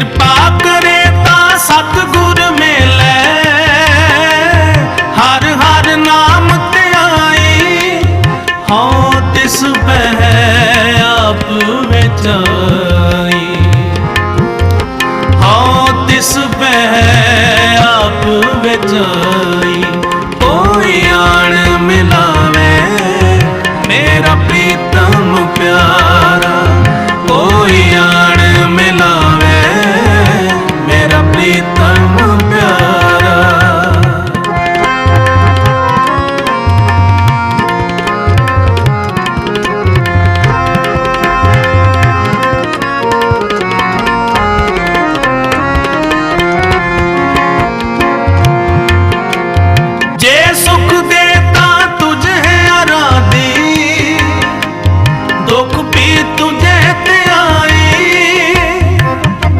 ਕਿਰਪਾ ਕਰੇ ਤਾਂ ਸਤਗੁਰ ਹਰ ਹਰ ਨਾਮ ਤੇ ਆਈ ਹਉ ਤਿਸ ਬਹਿ ਆਪ ਵਿਚਾਈ ਹਉ ਤਿਸ ਬਹਿ ਆਪ ਮੇਰਾ ਪ੍ਰੀਤਮ ਪਿਆਰ।